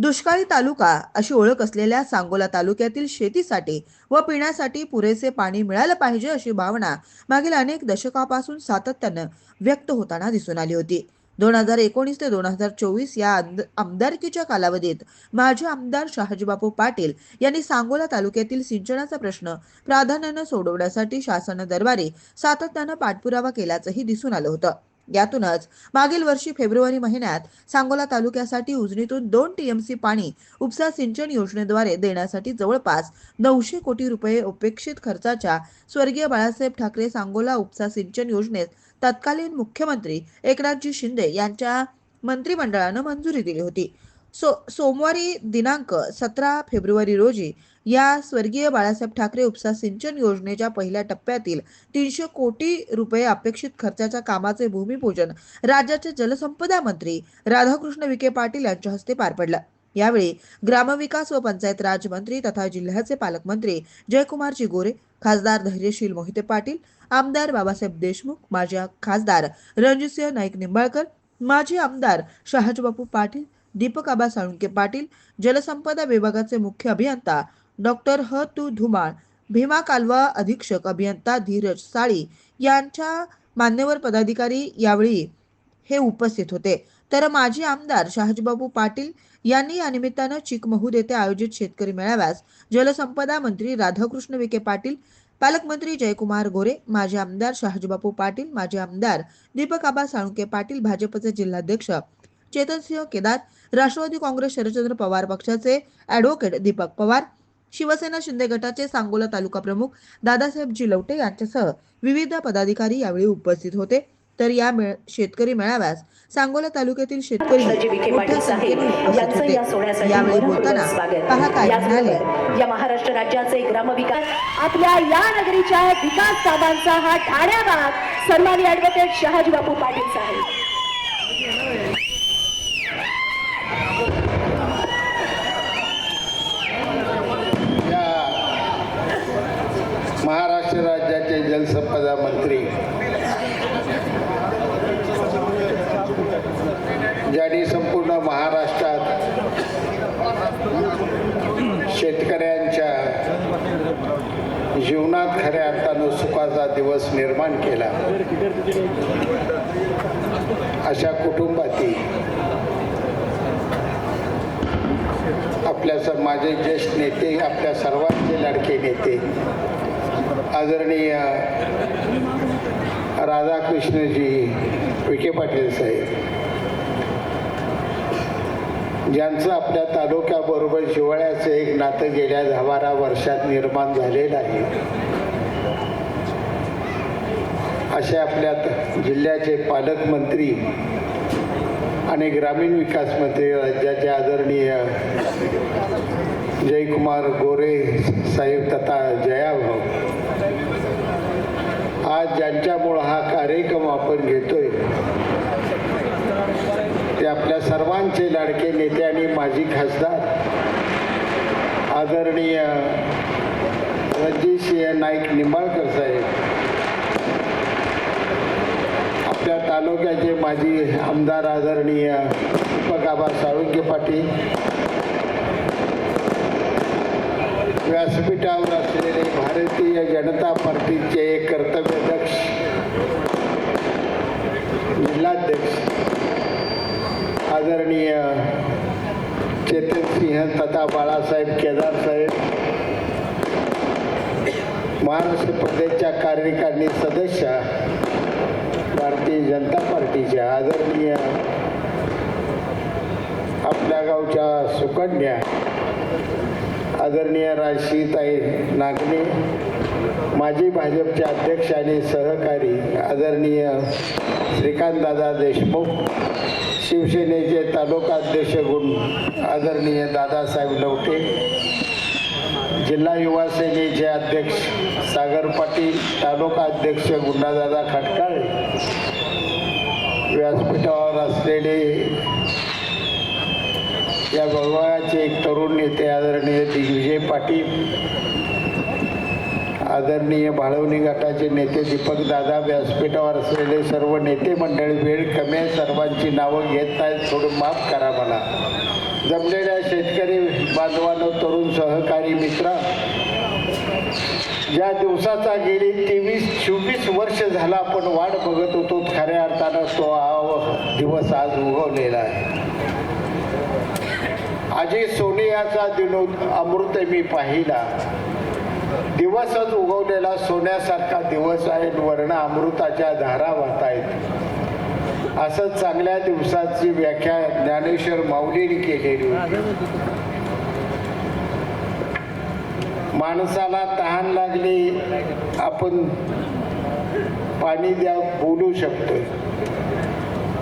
दुष्काळी तालुका अशी ओळख असलेल्या सांगोला तालुक्यातील शेतीसाठी व पिण्यासाठी पुरेसे पाणी मिळालं पाहिजे अशी भावना मागील अनेक दशकापासून सातत्यानं व्यक्त होताना दिसून आली होती. दोन हजार एकोणीस ते दोन हजार चोवीस या आमद- आमदारकीच्या कालावधीत माजी आमदार शहाजीबापू पाटील यांनी सांगोला तालुक्यातील सिंचनाचा प्रश्न प्राधान्यानं सोडवण्यासाठी शासन दरबारी सातत्यानं पाठपुरावा केल्याचंही दिसून आलं होतं. यातूनच मागील वर्षी फेब्रुवारी महिन्यात सांगोला तालुक्यासाठी उजनीतून दोन टीएमसी पाणी उपसा सिंचन योजनेद्वारे देण्यासाठी जवळपास नऊशे कोटी रुपये अपेक्षित खर्चाच्या स्वर्गीय बाळासाहेब ठाकरे सांगोला उपसा सिंचन योजनेत तत्कालीन मुख्यमंत्री एकनाथजी शिंदे यांच्या मंत्रिमंडळानं मंजुरी दिली होती. सो सोमवारी दिनांक सतरा फेब्रुवारी रोजी या स्वर्गीय बाळासाहेब ठाकरे उपसा सिंचन योजनेच्या पहिल्या टप्प्यातील तीनशे कोटी रुपये अपेक्षित खर्चाच्या कामाचे भूमिपूजन राज्याचे जलसंपदा मंत्री राधाकृष्ण विखे पाटील यांच्या हस्ते पार पडलं. यावेळी ग्रामविकास व पंचायत राज मंत्री तथा जिल्ह्याचे पालकमंत्री जयकुमारजी गोरे खासदार धैर्यशील मोहिते पाटील आमदार बाबासाहेब देशमुख माजी खासदार रणजितसिंह नाईक निंबाळकर माजी आमदार शहाजीबापू पाटील दीपक आबा साळुंके पाटील जलसंपदा विभागाचे मुख्य अभियंता डॉक्टर ह. तू. धुमाळ भीमा कालवा अधीक्षक अभियंता धीरज साळी यांच्या मान्यवर पदाधिकारी यावेळी हे उपस्थित होते. तर माजी आमदार शहाजीबाबू पाटील यांनी या निमित्तानं चिकमहूद येथे आयोजित शेतकरी मेळाव्यास जलसंपदा मंत्री राधाकृष्ण विखे पाटील पालकमंत्री जयकुमार गोरे माजी आमदार शहाजीबापू पाटील माजी आमदार दीपक आबा साळुंके पाटील भाजपचे जिल्हाध्यक्ष चेतनसिंह केदार राष्ट्रवादी काँग्रेस शरदचंद्र पवार पक्षाचे ॲडव्होकेट दीपक पवार शिवसेना शिंदे गटाचे सांगोला तालुका प्रमुख दादासाहेब जी लवटे यांच्यासह विविध पदाधिकारी यावेळी उपस्थित होते. तर या मेळ- शेतकरी मेळाव्यास सांगोला तालुक्यातील शेतकरी मोठ्या संख्येने उपस्थित यांचं या होते. यावेळी बोलताना. पहा काय म्हणाले या महाराष्ट्र राज्याचे ग्रामविकास आपल्या या नगरीच्या विकास कामांचा हा ठाण्या भाग सन्मानी ऍडव्होकेट शहाजी बापू पाटील साहेब. जलसंपदा मंत्री. ज्यांनी संपूर्ण महाराष्ट्रात शेतकऱ्यांच्या जीवनात खऱ्या अर्थानं सुखाचा दिवस निर्माण केला. अशा कुटुंबातील आपल्या माझे ज्येष्ठ नेते आपल्या सर्वांचे लाडके नेते आदरणीय राधाकृष्णजी विखे पाटील साहेब ज्यांचं आपल्या तालुक्याबरोबर जिवाळ्याचं एक नातं गेल्या दहा बारा वर्षात निर्माण झालेलं आहे असे आपल्या जिल्ह्याचे पालकमंत्री आणि ग्रामीण विकास मंत्री राज्याचे आदरणीय जयकुमार गोरे साहेब तथा जयाभाऊ आज ज्यांच्यामुळं हा कार्यक्रम आपण घेतोय ते आपल्या सर्वांचे लाडके नेते आणि माजी खासदार आदरणीय रणजितसिंह नाईक निंबाळकर साहेब आपल्या तालुक्याचे माजी आमदार आदरणीय दीपक आबा साळुंके पाटील व्यासपीठावर असलेले भारतीय जनता पार्टीचे एक कर्तव्यदक्ष जिल्हाध्यक्ष आदरणीय चेतन सिंह तथा बाळासाहेब केदार साहेब महाराष्ट्र प्रदेशच्या कार्यकारिणी सदस्य भारतीय जनता पार्टीच्या आदरणीय आपल्या गावच्या सुकन्या आदरणीय राशीताई नागणे माजी भाजपचे अध्यक्ष आणि सहकारी आदरणीय श्रीकांतदादा देशमुख शिवसेनेचे तालुका अध्यक्ष गुण आदरणीय दादासाहेब लवटे जिल्हा युवा सेनेचे अध्यक्ष सागर पाटील तालुका अध्यक्ष गुंडादादा खटकाळे व्यासपीठावर असलेले या विभागाचे एक तरुण नेते आदरणीय दिग्विजय पाटील आदरणीय भाळवणी गटाचे नेते दीपक दादा व्यासपीठावर असलेले सर्व नेते मंडळी वेळ कमी आहे सर्वांची नावं घेत नाहीत थोडं माफ करा मला. जमलेल्या शेतकरी बांधवांनो तरुण सहकारी मित्र ज्या दिवसाचा गेली तेवीस चोवीस वर्ष झाला आपण वाट बघत होतो खऱ्या अर्थानं तो हा दिवस आज उगवलेला आहे. अजय सोनियाचा दिनोद अमृत मी पाहिला. दिवसच उगवलेला सोन्यासारखा दिवस आहे वर्ण अमृताच्या धारा वाहत आहेत. असं चांगल्या दिवसाची व्याख्या ज्ञानेश्वर माऊलीने केलेली माणसाला तहान लागली आपण पाणी द्या बोलू शकतोय.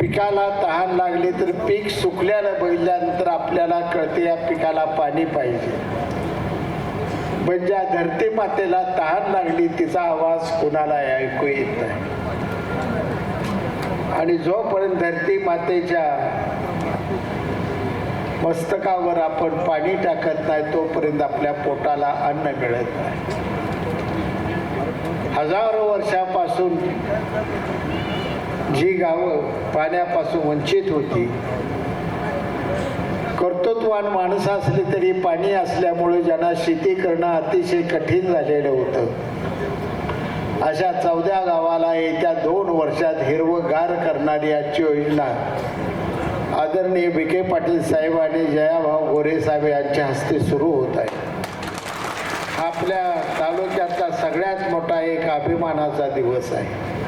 पिकाला तहान लागली तर पीक सुकल्याला बघितल्यानंतर आपल्याला कळते या पिकाला पाणी पाहिजे. म्हणजे पण ज्या धरती मातेला तहान लागली तिचा आवाज कुणाला ऐकू येत नाही. आणि जोपर्यंत धरती मातेच्या मस्तकावर आपण पाणी टाकत नाही तोपर्यंत आपल्या पोटाला अन्न मिळत नाही. हजारो वर्षापासून जी गावं पाण्यापासून वंचित होती कर्तृत्वान माणसं असली तरी पाणी असल्यामुळे ज्यांना शेती करणं अतिशय कठीण झालेलं होतं. अशा चौदा गावाला येत्या दोन वर्षात हिरवगार करणारी आजची योजना. आदरणीय विखे पाटील साहेब आणि जयाभाऊ गोरे साहेब यांच्या हस्ते सुरू होत आहे. आपल्या तालुक्यातला सगळ्यात मोठा एक अभिमानाचा दिवस आहे.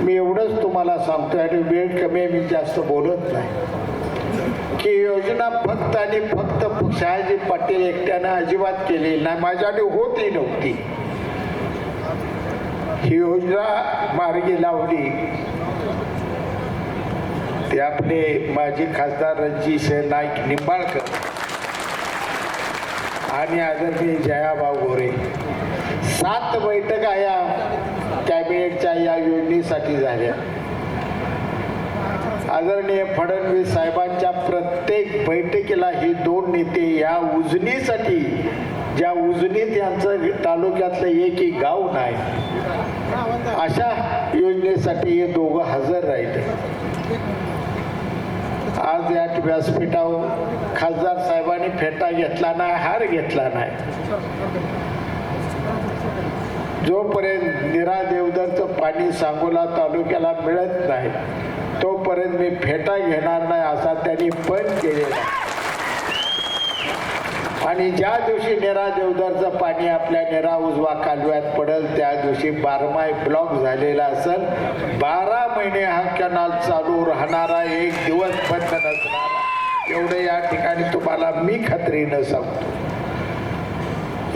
मी एवढंच तुम्हाला सांगतो आणि वेळ कमी आहे, मी जास्त बोलत नाही. की योजना फक्त आणि फक्त शहाजी पाटील एकट्यानं अजिबात केलेली नाही माझ्याकडे होती नव्हती. ही योजना मार्गी लावली. ते आपले माजी खासदार रणजित नाईक निंबाळकर आणि आदरणीय जयाभाऊ गोरे. सात बैठका या कॅबिनेटच्या या योजनेसाठी झाल्या. आदरणीय फडणवीस साहेबांच्या प्रत्येक बैठकीला ही दोन नेते या उजनीसाठी ज्या उजनीत यांचं तालुक्यातलं एक एक गाव नाही अशा योजनेसाठी हे दोघं हजर राहिले. आज या व्यासपीठावर खासदार साहेबांनी फेटा घेतला नाही हार घेतला नाही. जोपर्यंत निरा देवदरचं पाणी सांगोला तालुक्याला मिळत नाही तोपर्यंत मी फेटा घेणार नाही असा त्यांनी पण केलेला आणि ज्या दिवशी नेरा देवदारचं पाणी आपल्या नेरा उजवा कालव्यात पडेल त्या दिवशी बारमाही ब्लॉक झालेला असेल. बारा महिने हा कॅनल चालू राहणारा एक दिवस बंद नसणारा. एवढं या ठिकाणी तुम्हाला मी खात्रीनं सांगतो.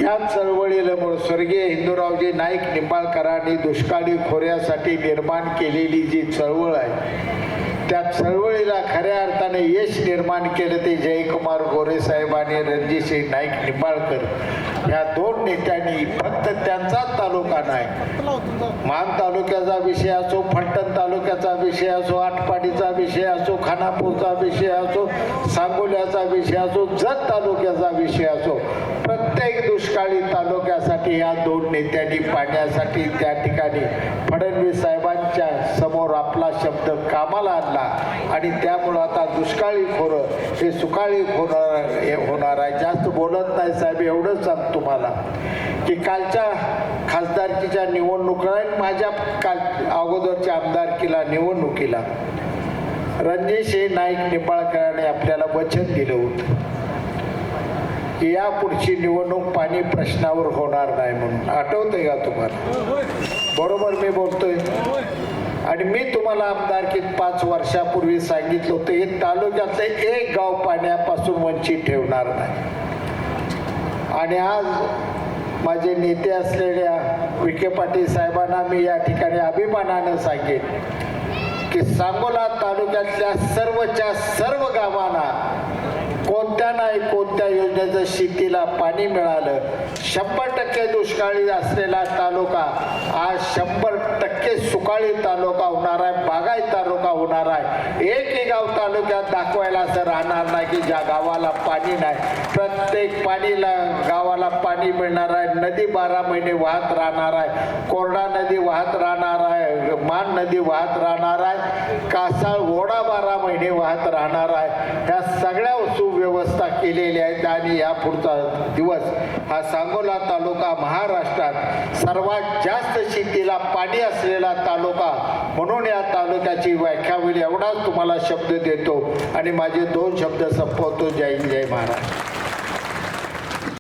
या चळवळीला मुळे स्वर्गीय हिंदूरावजी नाईक निंबाळकरांनी दुष्काळी खोऱ्यासाठी निर्माण केलेली जी चळवळ आहे त्या चळवळीला खऱ्या अर्थाने यश निर्माण केलं ते जयकुमार गोरे साहेब आणि रणजितसिंह नाईक निंबाळकर. या दोन नेत्यांनी फक्त त्यांचाच तालुका नाही मान तालुक्याचा विषय असो फलटण तालुक्याचा विषय असो आटपाडीचा विषय असो खानापूरचा विषय असो सांगोल्याचा विषय असो जत तालुक्याचा विषय असो प्रत्येक दुष्काळी तालुक्यासाठी या दोन नेत्यांनी पाण्यासाठी त्या ठिकाणी फडणवीस साहेबांच्या समोर आपला शब्द कामाला आणला. आणि त्यामुळं आता दुष्काळी खोरं हे सुकाळी होणार हे होणार आहे. जास्त बोलत नाही साहेब एवढंच सांग तुम्हाला की कालच्या खासदारकीच्या निवडणुका आणि माझ्या काल अगोदरच्या आमदारकीला निवडणुकीला रणजितसिंह नाईक निंबाळकरांनी आपल्याला वचन दिलं होतं. की या पुढची निवडणूक पाणी प्रश्नावर होणार नाही म्हणून. आठवतंय का तुम्हाला? बरोबर मी बोलतोय. आणि मी तुम्हाला आमदारकीत पाच वर्षापूर्वी सांगितलं होतं हे तालुक्यातलं एक गाव पाण्यापासून वंचित ठेवणार नाही. आणि आज माझे नेते असलेल्या विखे पाटील साहेबांना मी या ठिकाणी अभिमानानं सांगेन की सांगोला तालुक्यातल्या सर्वच्या सर्व गावांना कोणत्या नाही कोणत्या योजनेचं शेतीला पाणी मिळालं? शंभर टक्के दुष्काळी असलेला तालुका आज शंभर टक्के सुकाळी तालुका होणार आहे बागाई तालुका होणार आहे. एकही गाव तालुक्यात दाखवायला असं राहणार नाही की ज्या गावाला पाणी नाही. प्रत्येक पाणीला गावाला पाणी मिळणार आहे नदी बारा महिने वाहत राहणार आहे. कोरडा नदी वाहत राहणार आहे मान नदी वाहत राहणार आहे कासाळ ओढा बारा महिने वाहत राहणार आहे. ह्या सगळ्या सुव्यवस्था केलेल्या आहेत आणि या पुढचा दिवस हा सांगोला तालुका महाराष्ट्रात सर्वात जास्त शेतीला पाणी असलेला तालुका म्हणून या तालुक्याची व्याख्या होईल एवढाच तुम्हाला शब्द देतो. आणि माझे दोन शब्द संपवतो. जय जय महाराज